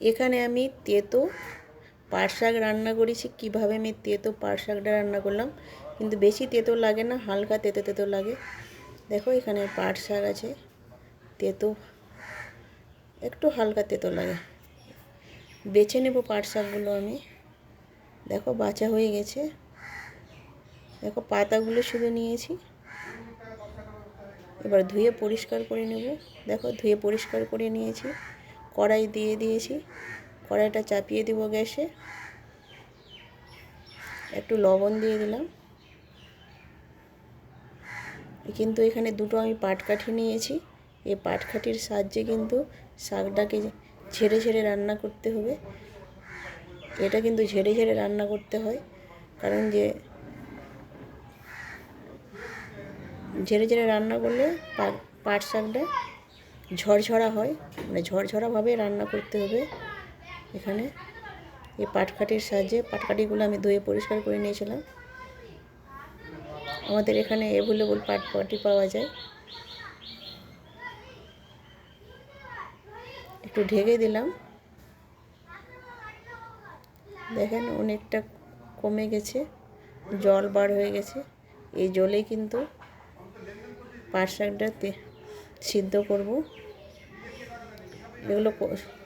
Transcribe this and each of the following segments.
এখানে আমি তেতো পাট শাক রান্না করেছি, কীভাবে আমি তেতো পাট শাকটা রান্না করলাম। কিন্তু বেশি তেতো লাগে না, হালকা তেতো তেতো লাগে। দেখো এখানে পাট শাক আছে, তেতো, একটু হালকা তেতো লাগে। বেছে নেব পাট শাকগুলো আমি। দেখো বাছা হয়ে গেছে। দেখো পাতাগুলো শুধু নিয়েছি। এবার ধুয়ে পরিষ্কার করে নেব। দেখো ধুয়ে পরিষ্কার করে নিয়েছি। কড়াই দিয়ে দিয়েছি। কড়াইটা চাপিয়ে দেবো গ্যাসে। একটু লবণ দিয়ে দিলাম। কিন্তু এখানে দুটো আমি পাটকাঠি নিয়েছি। এই পাটকাঠির সাহায্যে কিন্তু শাকটাকে ঝেড়ে ঝেড়ে রান্না করতে হবে। এটা কিন্তু ঝেড়ে ঝেড়ে রান্না করতে হয়। কারণ যে ঝেড়ে ঝেড়ে রান্না করলে পাট শাকটা ঝরঝরা হয় মানে ঝরঝরাভাবে রান্না করতে হবে এখানে। এই পাটকাঠির সাহায্যে পাটকাঠিগুলো আমি ধুয়ে পরিষ্কার করে নিয়েছিলাম। আমাদের এখানে অ্যাভেলেবল পাটকাঠি পাওয়া যায়। একটু ঢেকে দিলাম। দেখেন অনেকটা কমে গেছে, জল বার হয়ে গেছে। এই জলে কিন্তু পাট শাকটা সিদ্ধ করব। এগুলো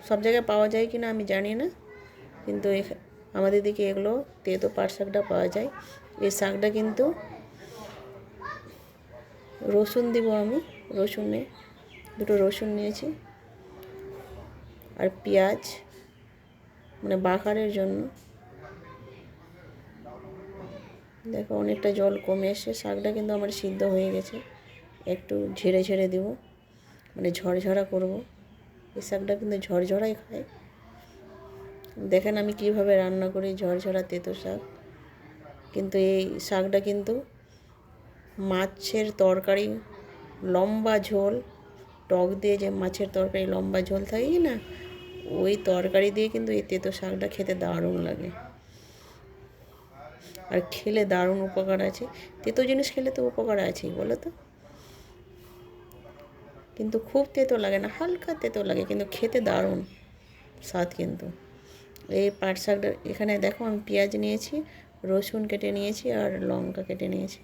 সব জায়গায় পাওয়া যায় কি না আমি জানি না। কিন্তু আমাদের দিকে এগুলো তেতো পাট শাকটা পাওয়া যায়। এই শাকটা কিন্তু রসুন দিব আমি, রসুনে দুটো রসুন নিয়েছি। আর পেঁয়াজ মানে বাখারের জন্য। দেখো অনেকটা জল কমে এসে শাকটা কিন্তু আমার সিদ্ধ হয়ে গেছে। একটু ঝেড়ে ঝেড়ে দেবো। মানে ঝরঝরা করব। এই শাকটা কিন্তু ঝরঝরাই খায়। দেখেন আমি কীভাবে রান্না করি ঝরঝরা তেতো শাক। কিন্তু এই শাকটা কিন্তু মাছের তরকারি, লম্বা ঝোল, টক দিয়ে যে মাছের তরকারি, লম্বা ঝোল থাকে না, ওই তরকারি দিয়ে কিন্তু এই তেতো শাকটা খেতে দারুণ লাগে। আর খেলে দারুণ উপকার আছে। তেতো জিনিস খেলে তো উপকার আছেই, বলো তো? কিন্তু খুব তেতো লাগে না, হালকা তেতো লাগে, কিন্তু খেতে দারুণ স্বাদ কিন্তু। এই পাট শাকটা এখানে দেখো আমি পেঁয়াজ নিয়েছি, রসুন কেটে নিয়েছি আর লঙ্কা কেটে নিয়েছি।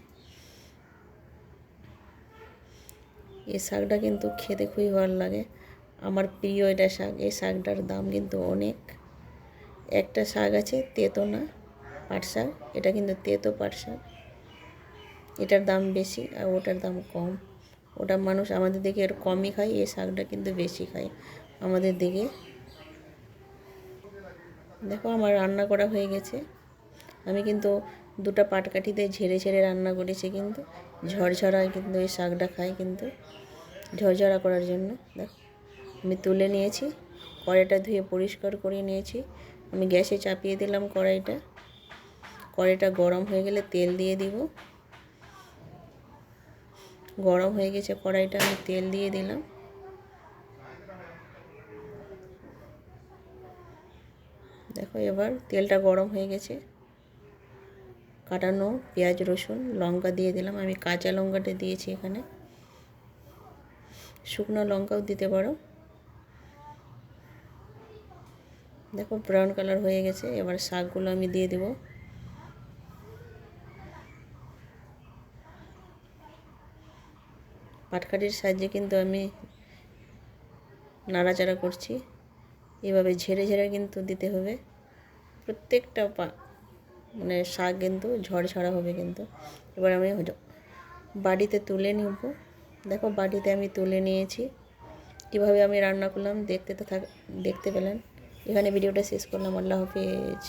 এই শাকটা কিন্তু খেতে খুবই ভালো লাগে। আমার প্রিয় এটা শাক, এই শাকটার দাম কিন্তু অনেক। একটা শাক আছে তেতো না পাট শাক, এটা কিন্তু তেতো পাট শাক। এটার দাম বেশি আর ওটার দাম কম। ওটা মানুষ আমাদের দিকে এর কমই খায়, এই শাকটা কিন্তু বেশি খায় আমাদের দিকে দেখো আমার রান্না করা হয়ে গেছে। আমি কিন্তু দুটো পাটকাঠিতে ঝেড়ে ঝেড়ে রান্না করেছি কিন্তু, ঝরঝরা কিন্তু এই শাকটা খাই কিন্তু, ঝরঝরা করার জন্য। দেখো, আমি তুলে নিয়েছি, কড়াইটা ধুয়ে পরিষ্কার করে নিয়েছি। আমি গ্যাসে চাপিয়ে দিলাম কড়াইটা। কড়াইটা গরম হয়ে গেলে তেল দিয়ে দিব। গরম হয়ে গেছে, কড়াইটা আমি তেল দিয়ে দিলাম। দেখো এবার তেলটা গরম হয়ে গেছে। কাটানো পেঁয়াজ, রসুন, লঙ্কা দিয়ে দিলাম। আমি কাঁচা লঙ্কাটা দিয়েছি এখানে। শুকনো লঙ্কাও দিতে পারো। দেখো ব্রাউন কালার হয়ে গেছে। এবার শাকগুলো আমি দিয়ে দেব। পাটকাঠির সাহায্যে কিন্তু আমি নাড়াচাড়া করছি। এভাবে ঝেড়ে ঝেড়ে কিন্তু দিতে হবে। প্রত্যেকটা পা মানে শাক কিন্তু ঝড়ঝড়া হবে কিন্তু। এবার আমি বাড়িতে তুলে নিব। দেখো বাড়িতে আমি তুলে নিয়েছি। কীভাবে আমি রান্না করলাম। দেখতে তো থাক, দেখতে পেলেন। এখানে ভিডিওটা শেষ করলাম। আল্লাহ হাফিজ।